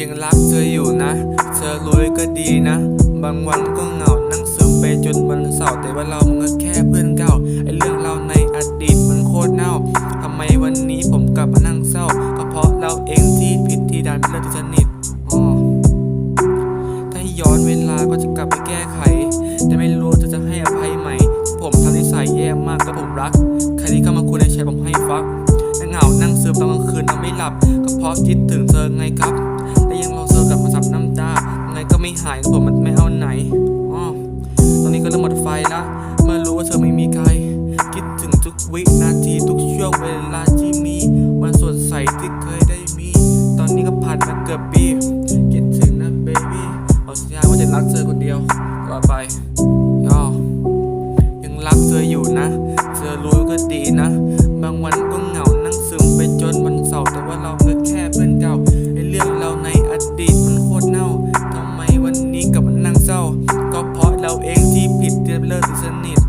ยังรักเธออยู่นะ เธอรู้ไว้ก็ดีนะ บางวันก็เหงานั่งซึมไปจนวันเสาร์แต่ว่าเรามันก็แค่เพื่อนเก่าไอเรื่องเราในอดีตมันโคตรเน่าทำไมวันนี้ผมกลับมานั่งเศร้า ก็เพราะเราเองที่ผิดที่ดันเลิกที่สนิทอ๋อถ้าย้อนเวลาก็จะกลับไปแก้ไข แต่ไม่รู้จะจะให้อภัยไหม ผมทำนิสัยแย่มากแต่ผมรัก ใครที่เข้ามาคุยในแชทผมให้ฟักแต่เหงานั่งซึมตอนกลางคืนนอนไม่หลับ ก็เพราะคิดถึงเธอไงครับ ไม่หายผมมันไม่เอาไหนอ๋อตอนนี้ก็เริ่มหมดไฟละเมื่อรู้ว่าเธอไม่มีใคร คิดถึงทุกวินาทีทุกช่วงเวลาที่มี วันสดใสที่เคยได้มี ตอนนี้ก็ผ่านมาเกือบปีคิดถึงนะเบบี้ขอสัญญาว่าจะรักเธอคนเดียวตลอดไปย่อยังรักเธออยู่นะ เธอรู้ก็ดีนะ บางวัน เราเองที่ผิดที่เลิกสนิท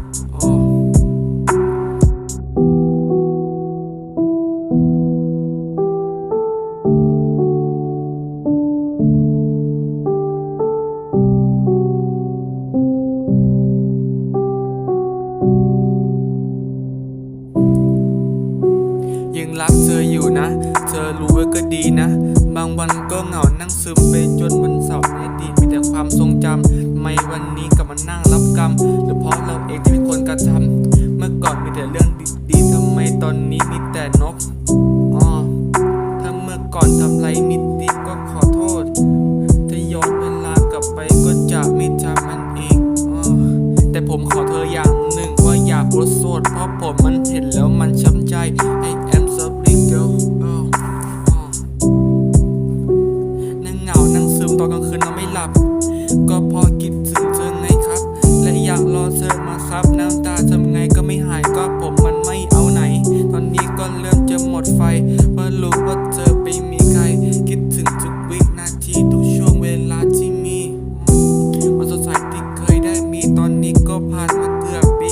ยังรักเธออยู่นะ เธอรู้ไว้ก็ดีนะ บางวันก็เหงานั่งซึมไปจนวันเสาร์ในอดีตมีแต่ความทรงจำ มวันนี้กลับมานั่งรับกรรมหรือเพราะเราเองที่เป็นคนกระทำเมื่อก่อนมีแต่เรื่องดีๆทำไมตอนนี้มีแต่นกอ๋อถ้าเมื่อก่อนทำไรนิดดีก็ขอโทษถ้าย้อนเวลากลับไปก็จะไม่จำมันอีกอ๋อแต่ผมขอเธออย่างหนึ่งว่าอย่าโพสโสดเพราะผมมันเห็นแล้วมันช้ำใจ I am sorry girl อ้ออ้อนั่งเหงานั่งซึมตอนกลางคืนนอนไม่หลับ ก็พอคิดถึงเธอไงครับ และอยากรอเธอมาครับ น้ำตาทำไงก็ไม่หายก็ผมมันไม่เอาไหน ตอนนี้ก็เริ่มจะหมดไฟเมื่อรู้ว่าเธอไปมีใคร คิดถึงทุกวินาทีทุกช่วงเวลาที่มีความสดใสที่เคยได้มีตอนนี้ก็ผ่านมาเกือบปี